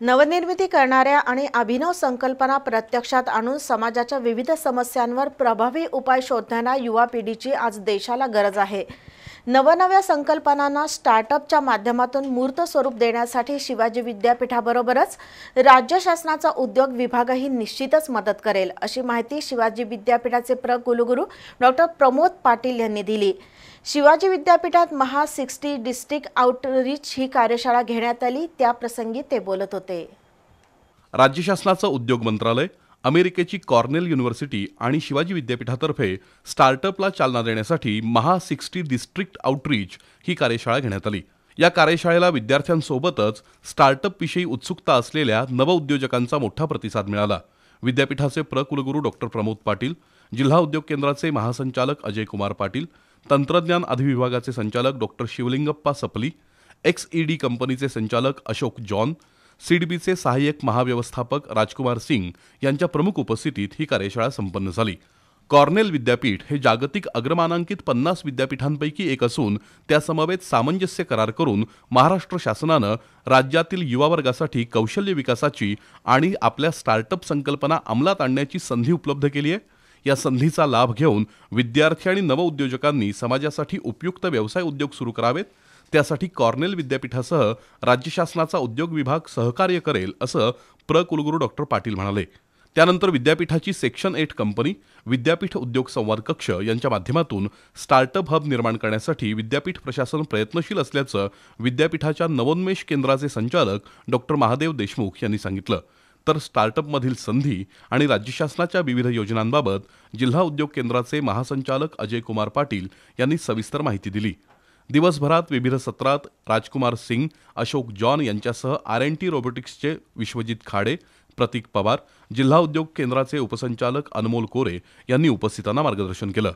नवनिर्मिती करणाऱ्या आणि अभिनव संकल्पना प्रत्यक्षात आणून समाजाच्या विविध समस्यांवर प्रभावी उपाय शोधणाऱ्या युवा पिढीची आज देशाला गरज आहे. नवनव्या संकल्पनांना स्टार्टअपच्या माध्यमातून मूर्त स्वरूप देण्यासाठी शिवाजी विद्यापीठाबरोबरच राज्य शासनाचा उद्योग विभागही निश्चितच मदत करेल अशी माहिती शिवाजी विद्यापीठाचे प्र कुलगुरू डॉक्टर प्रमोद पाटील यांनी दिली. शिवाजी विद्यापीठात महा सिक्स्टी डिस्ट्रिक्ट आउटरीच ही कार्यशाळा घेण्यात आली त्याप्रसंगी ते बोलत होते. राज्य शासनाचं उद्योग मंत्रालय अमेरिकेची कॉर्नेल युनिव्हर्सिटी आणि शिवाजी विद्यापीठातर्फे स्टार्टअपला चालना देण्यासाठी महा सिक्स्टी डिस्ट्रिक्ट आउटरीच ही कार्यशाळा घेण्यात आली. या कार्यशाळेला विद्यार्थ्यांसोबतच स्टार्टअपविषयी उत्सुकता असलेल्या नवउद्योजकांचा मोठा प्रतिसाद मिळाला. विद्यापीठाचे प्रकुलगुरू डॉक्टर प्रमोद पाटील जिल्हा उद्योग केंद्राचे महासंचालक अजय कुमार पाटील तंत्रज्ञान अधिविभागाचे संचालक doctor Shivalingappa Sapali X E D कंपनीचे संचालक अशोक जॉन सीडबीचे सहाय्यक महाव्यवस्थापक राजकुमार सिंग यांच्या प्रमुख उपस्थितीत ही कार्यशाळा संपन्न झाली. कॉर्नेल विद्यापीठ हे जागतिक अग्रमानांकित पन्नास विद्यापीठांपैकी एक असून त्यासमवेत सामंजस्य करार करून महाराष्ट्र शासनानं राज्यातील युवा वर्गासाठी कौशल्य विकासाची आणि आपल्या स्टार्टअप संकल्पना अंमलात आणण्याची संधी उपलब्ध केली आहे. या संधीचा लाभ घेऊन विद्यार्थी आणि नवउद्योजकांनी समाजासाठी उपयुक्त व्यवसाय उद्योग सुरू करावेत. त्यासाठी कॉर्नेल विद्यापीठासह राज्य शासनाचा उद्योग विभाग सहकार्य करेल असं प्र. कुलगुरू डॉक्टर पाटील म्हणाले. त्यानंतर विद्यापीठाची सेक्शन एट कंपनी विद्यापीठ उद्योग संवाद कक्ष यांच्या माध्यमातून स्टार्टअप हब निर्माण करण्यासाठी विद्यापीठ प्रशासन प्रयत्नशील असल्याचं विद्यापीठाच्या नवोन्मेष केंद्राचे संचालक डॉक्टर महादेव देशमुख यांनी सांगितलं. तर स्टार्टअपमधील संधी आणि राज्य शासनाच्या विविध योजनांबाबत जिल्हा उद्योग केंद्राचे महासंचालक अजय कुमार पाटील यांनी सविस्तर माहिती दिली. दिवसभरात विविध सत्रात राजकुमार सिंग अशोक जॉन यांच्यासह आर एन टी रोबोटिक्सचे विश्वजित खाडे प्रतीक पवार जिल्हा उद्योग केंद्राचे उपसंचालक अनमोल कोरे यांनी उपस्थितांना मार्गदर्शन केलं.